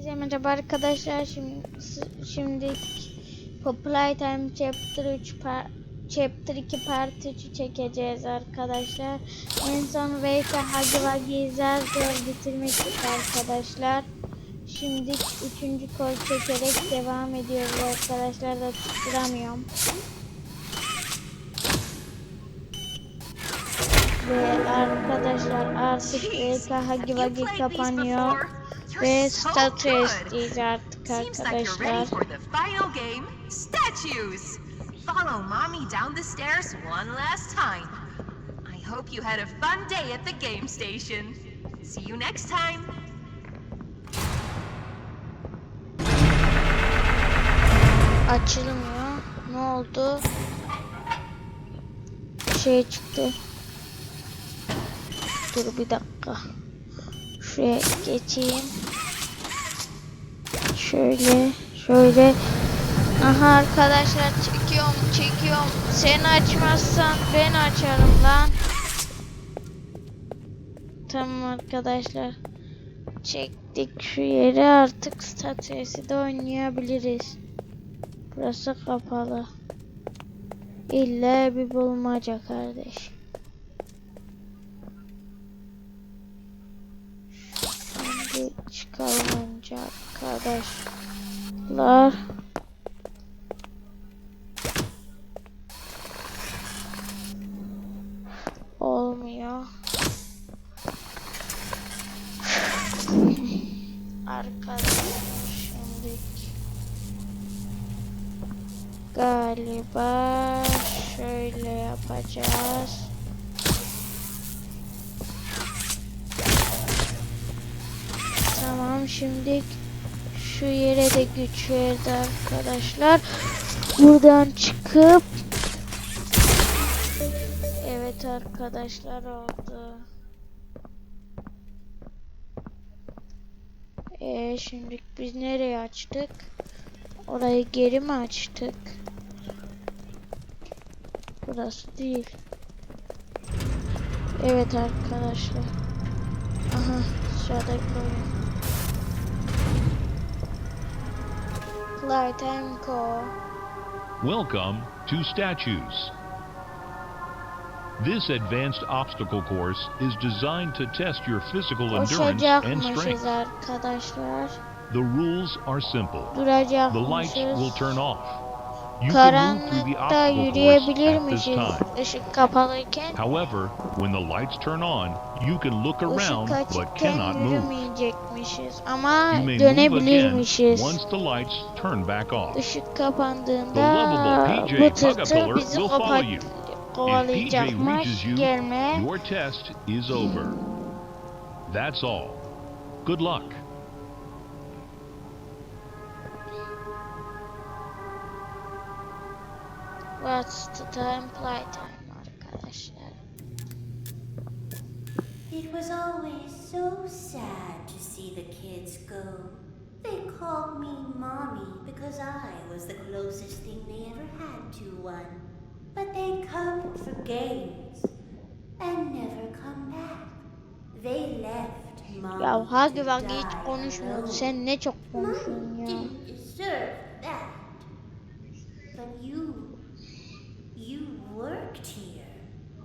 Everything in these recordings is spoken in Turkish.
Hepinize merhaba arkadaşlar. Şimdi şimdi Populay Time Chapter 3 par- Chapter 2 Part 3'ü çekeceğiz arkadaşlar. En son Wake Hagi Wagi izlerken bitirmek arkadaşlar. Şimdi üçüncü kol çekerek devam ediyoruz arkadaşlar da tutturamıyorum. Ve arkadaşlar artık Wake Hagi Wagi kapanıyor. Ve statü isteyiz artık arkadaşlar. Follow mommy down the stairs one last time. I hope you had a fun day at the game station. See you next time. Açılmıyor. Ne oldu? Şey çıktı. Dur bir dakika. Şuraya geçeyim. Şöyle, şöyle. Aha arkadaşlar çekiyorum, çekiyorum. Sen açmazsan ben açarım lan. Tamam arkadaşlar. Çektik şu yeri artık statüesi de oynayabiliriz. Burası kapalı. İlla bir bulmaca kardeş. Şimdi çıkalım önce arkadaşlar. Olmuyor. Arkadaşlar şimdi Galiba şöyle yapacağız. Tamam şimdi şu yere de güç verdi arkadaşlar. Buradan çıkıp Evet arkadaşlar oldu. Ee, şimdi biz nereye açtık? Orayı geri mi açtık? Burası değil. Evet arkadaşlar. Aha aşağıdaki oyun. Welcome to Statues. This advanced obstacle course is designed to test your physical endurance and strength. arkadaşlar. The rules are simple. The lights will turn off. Karanlıkta yürüyebilirmişiz time. ışık kapalıyken. However, when the lights turn on, you can look around Işık but cannot move. yürümeyecekmişiz ama dönebilirmişiz. once the lights turn back off. Işık kapandığında bu Bugapillar bizi kovalayacakmış. reaches you, Gelme. your test is over. That's all. Good luck. What's the time? Arkadaşlar. It was always so sad to see the kids go. They called me mommy because I was the closest thing they ever had to one. But they come for games and never come back. They left mommy. Ya to Hagi Vagi hiç konuşmuyordu. Sen ne çok konuşuyorsun ya. didn't deserve that. But you, you here.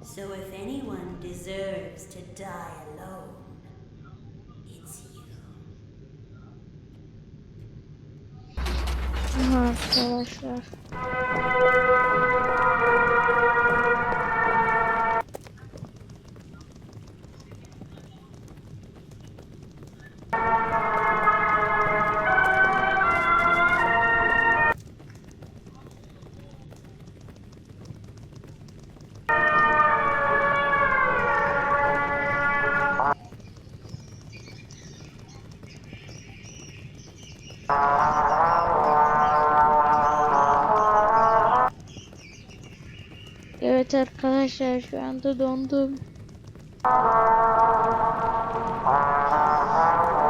So if anyone deserves to die alone, it's you. Aha, arkadaşlar. Evet arkadaşlar şu anda dondum.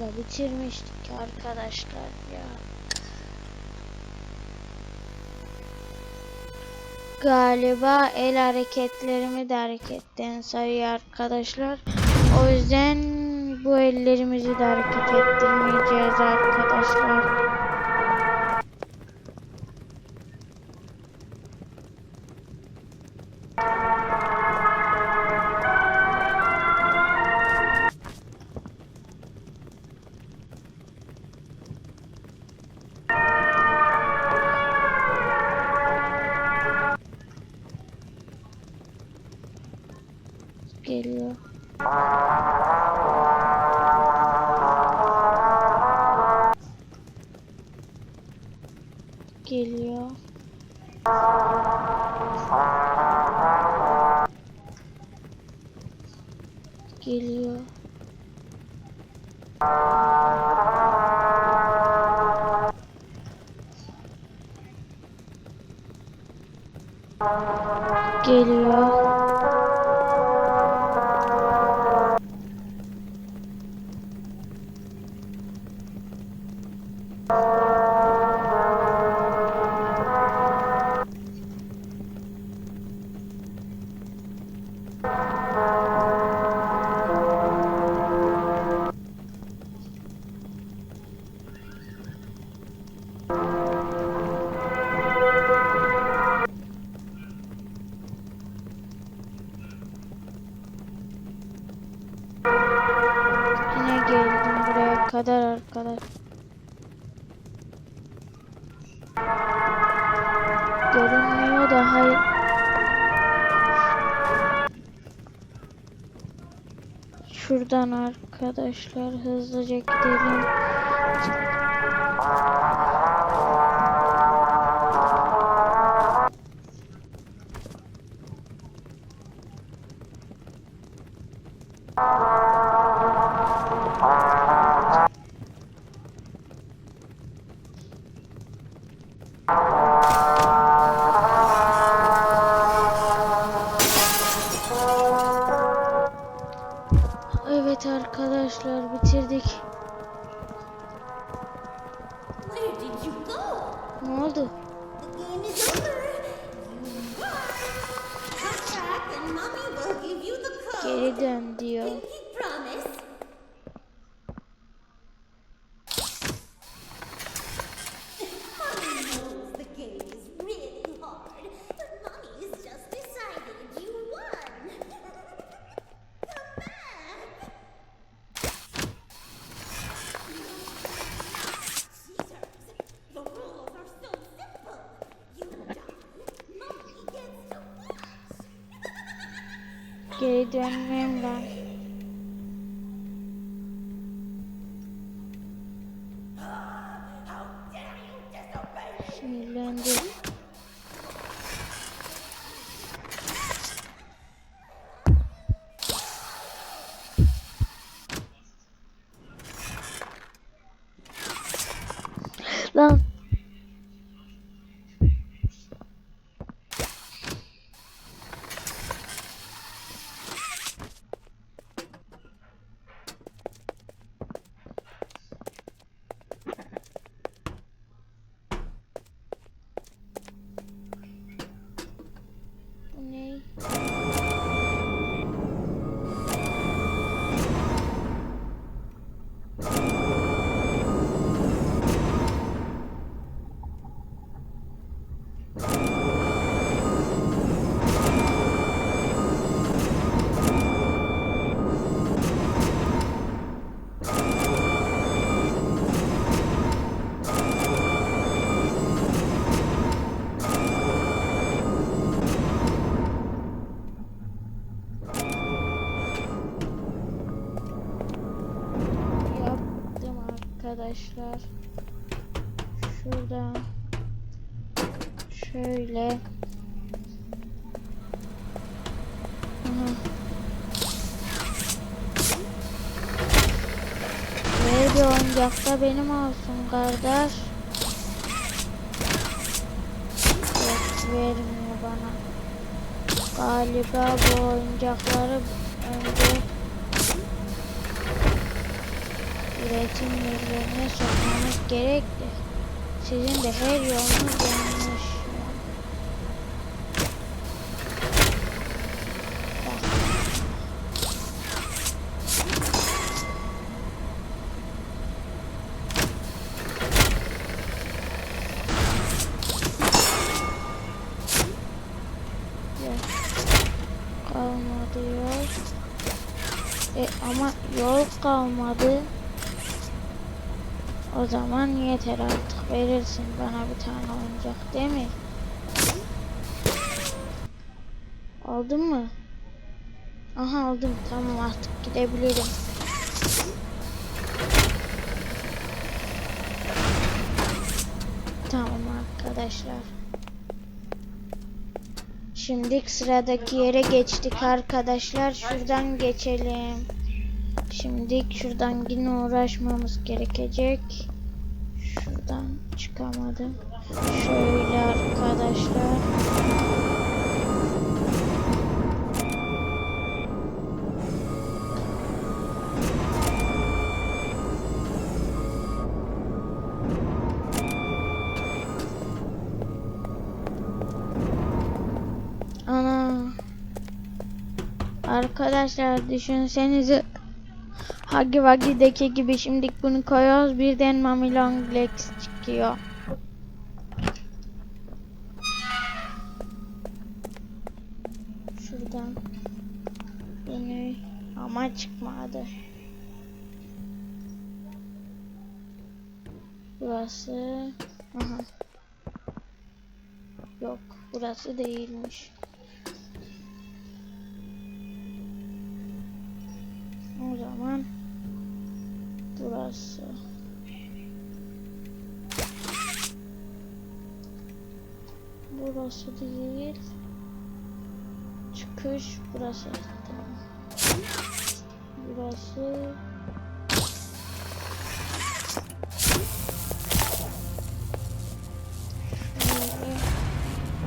da bitirmiştik arkadaşlar ya. Galiba el hareketlerimi de hareketten sayıyor arkadaşlar. O yüzden bu ellerimizi de hareket ettirmeyeceğiz arkadaşlar. Geliyor. arkadaşlar hızlıca gidelim. dönmem lazım. Şöyle Aha. Bir oyuncak da benim olsun kardeş. Yok vermiyor bana. Galiba bu oyuncakları önce üretim yerlerine sokmamız gerekli. Sizin de her yolunuz yanlış. Bak. Yok. Kalmadı yol. E, ama yol kalmadı. O zaman yeter artık. Verirsin bana bir tane oyuncak değil mi? Aldın mı? Aha aldım. Tamam artık gidebilirim. Tamam arkadaşlar. Şimdi sıradaki yere geçtik arkadaşlar. Şuradan geçelim. Şimdi şuradan yine uğraşmamız gerekecek. Şuradan çıkamadım. Şöyle arkadaşlar. Ana. Arkadaşlar düşünsenize Huggy Wuggy'deki gibi şimdi bunu koyuyoruz birden Mami Long Legs çıkıyor. Şuradan yine ama çıkmadı. Burası aha. Yok burası değilmiş. O zaman burası. Burası değil. Çıkış burası. Tamam. Burası. Şöyle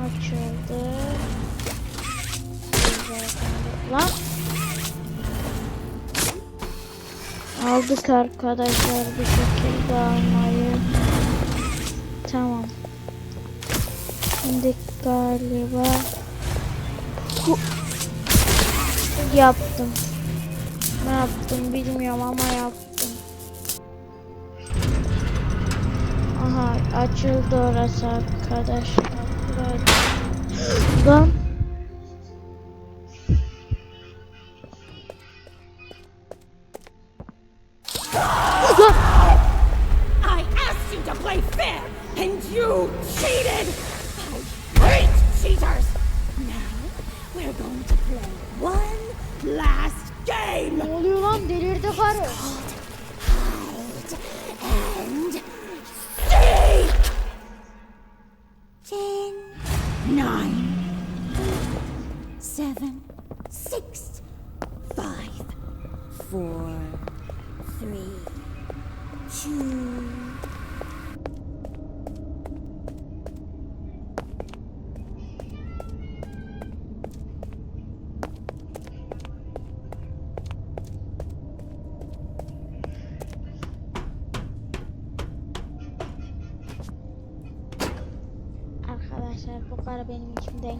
açıldı. Lan. Aldık arkadaşlar bir şekilde almayı. Tamam. Şimdi galiba bu yaptım. Ne yaptım bilmiyorum ama yaptım. Aha açıldı orası arkadaşlar. Lan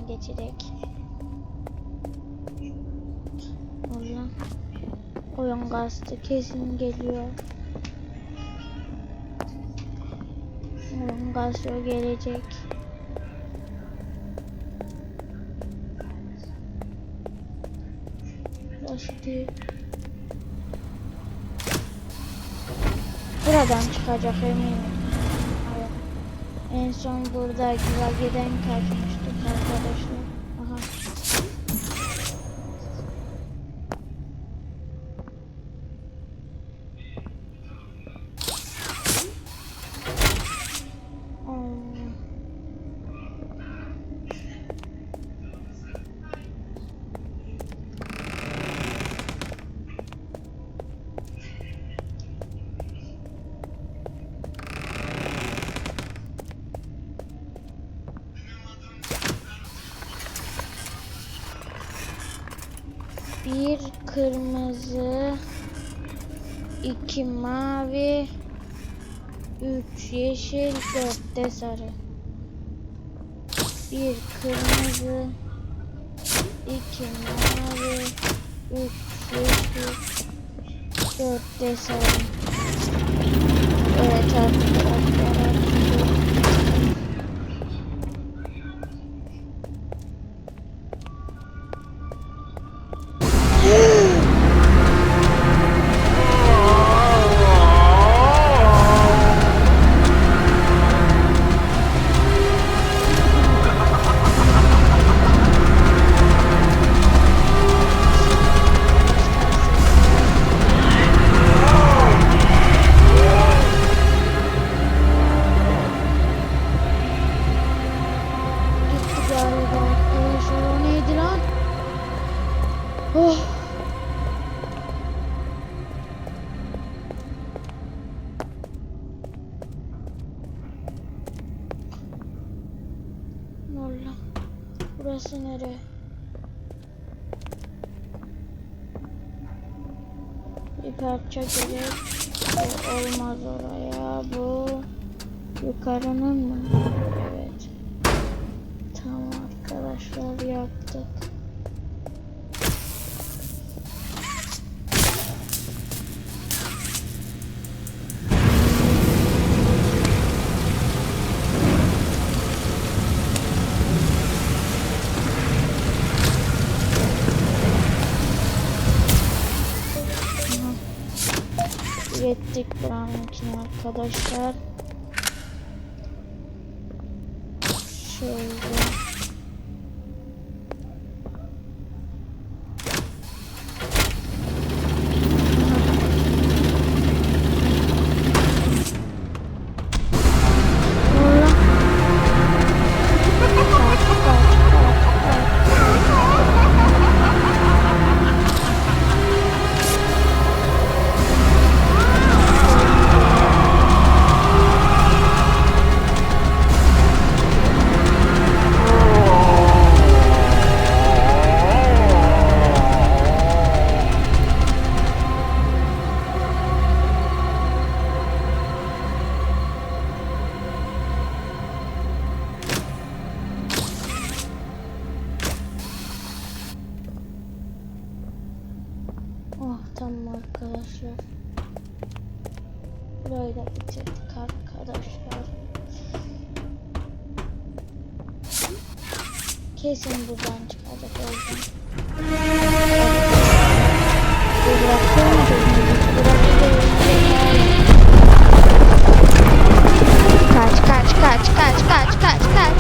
geçecek. Allah. Oyun kastı kesin geliyor. Oyun kastı gelecek. Değil. Buradan çıkacak eminim. En son burada Güvage'den kaçmıştık arkadaşlar. De sarı. Bir kırmızı, iki mavi, üç yeşil, dört de sarı. Evet arkadaşlar. Burası nere? Bir parça olmaz oraya. Bu yukarının mı? Evet. Tamam arkadaşlar yaptık. Arkadaşlar. Şöyle. Kesin buradan çıkacak oldum. Kaç kaç kaç kaç kaç kaç kaç.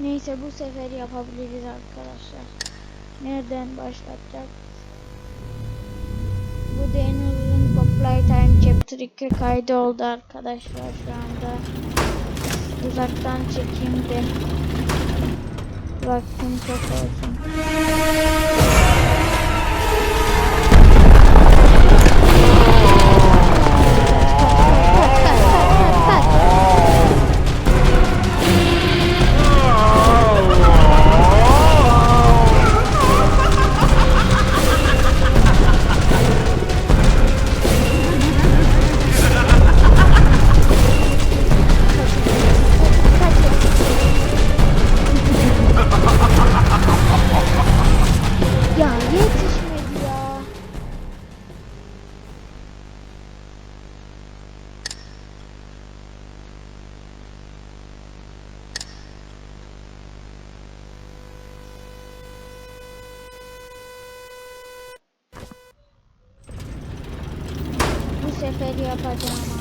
Neyse bu sefer yapabiliriz arkadaşlar. Nereden başlatacak? Bu da en uzun Pop Playtime Chapter 2 kaydı oldu arkadaşlar şu anda. Uzaktan çekeyim de. Vaktim çok olsun. Bu sefer yapacağım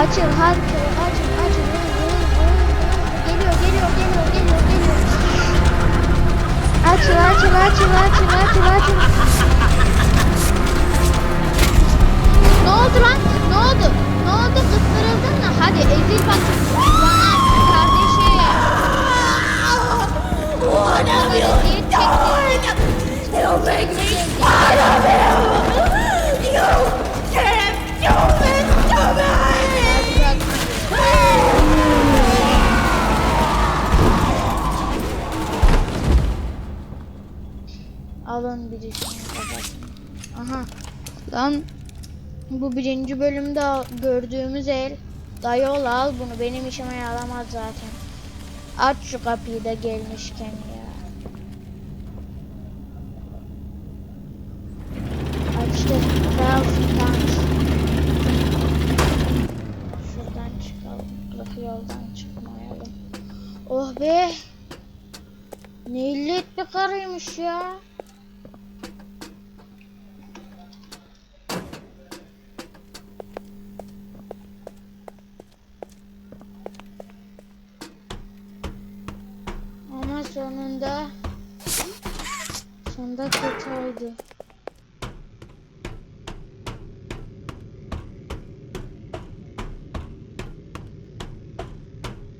Açıl hadi açıl açıl. Geliyor geliyor geliyor geliyor geliyor. Açıl açıl açıl açıl açıl açıl. Ne oldu lan? Ne oldu? Ne oldu? Kıstırıldın mı? Hadi ezil bak. Bana kardeşim. Me fun of you! Can't do this Alın birisini kafasını. Aha. Lan bu birinci bölümde gördüğümüz el. Dayı ol al bunu benim işime yaramaz zaten. Aç şu kapıyı da gelmişken ya. Açtı. Ralph'tan. Şuradan çıkalım. Kırık yoldan çıkmayalım. Oh be. Ne illet bir karıymış ya.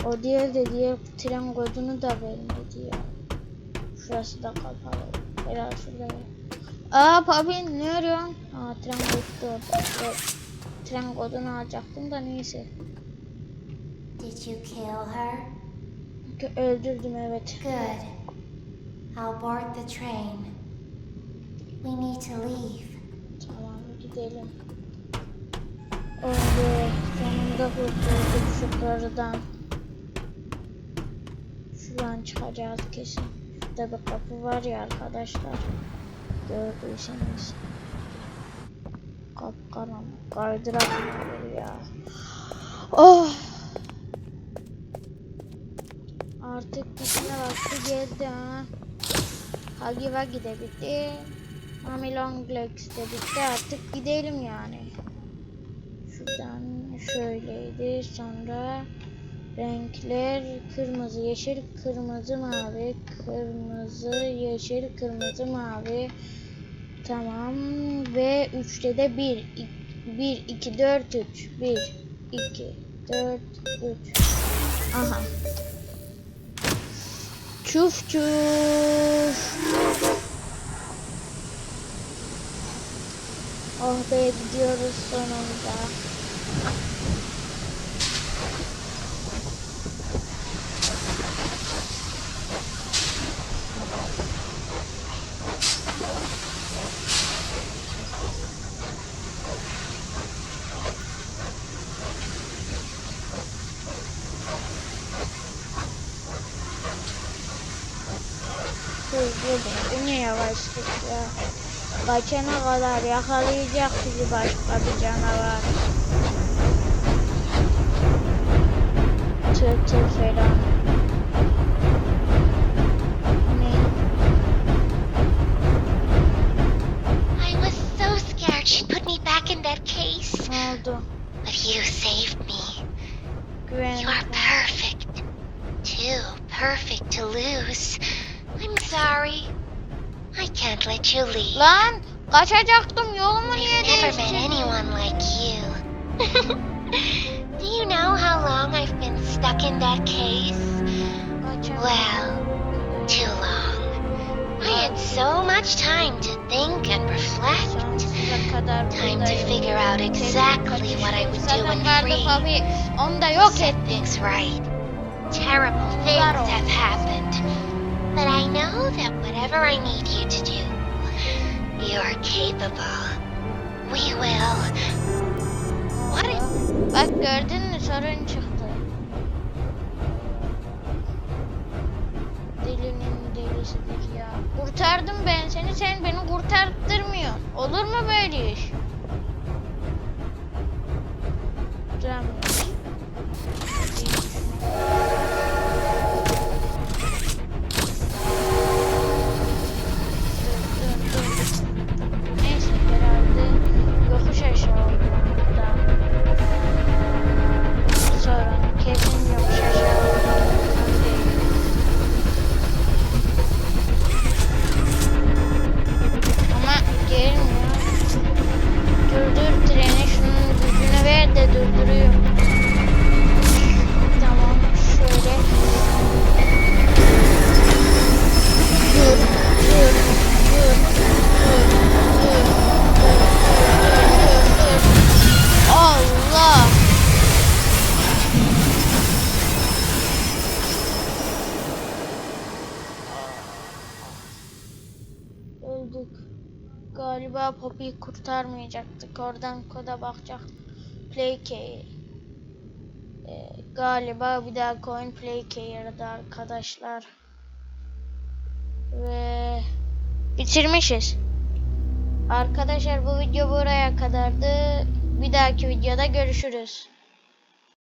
O diğer de diğer tren kodunu da vermedi ya. Şurası da kapalı. Herhalde şurada. Aa Pabin ne arıyorsun? Aa tren kodu. Evet, Tren kodunu alacaktım da neyse. Did you kill her? Öldürdüm evet. Good. I'll board the train. We need to leave. Tamam gidelim. Be sonunda kurtulduk şu karıdan. Şuradan çıkacağız kesin. Şurada bir kapı var ya arkadaşlar. Gördüyseniz. Mı olur ya? Oh! Artık gitme vakti geldi ha. Hagi Wagi de bitti. Mami Long Legs de bitti. Artık gidelim yani. Şuradan şöyleydi. Sonra renkler kırmızı, yeşil, kırmızı, mavi, kırmızı, yeşil, kırmızı, mavi. Tamam ve 3'te de 1 1 2 4 3 1 2 4 3 Aha. Çuf çuf. Oh be gidiyoruz sonunda. Bu ne yavaşlık ya. Kaçana kadar yakalayacak bizi başka bir canavar. Tırtıl falan. Ne? I was so scared she'd put me back in that case. Ne oldu? But you saved me. Güven. You're perfect. Too perfect to lose. Sorry. I can't let you leave. Lan kaçacaktım yolumu niye I've never met değiştirdin? anyone like you. Do you know how long I've been stuck in that case? Well, too long. I had so much time to think and reflect. Sonsuza kadar Time to buradayım. figure out exactly what I would do Zaten when vardı free. tabii. Onu da yok set etti. things right. Terrible things Claro. have happened. But I know that whatever I need you to do, you're capable. We will. What a- Bak gördün mü sorun çıktı. Delinin delisidir ya. Kurtardım ben seni sen beni kurtarttırmıyorsun. Olur mu böyle iş? değiştiremiyoruz. Kurtarmayacaktık. Oradan koda bakacak. Play key. Ee, galiba bir daha coin play key arkadaşlar. Ve bitirmişiz. Arkadaşlar bu video buraya kadardı. Bir dahaki videoda görüşürüz.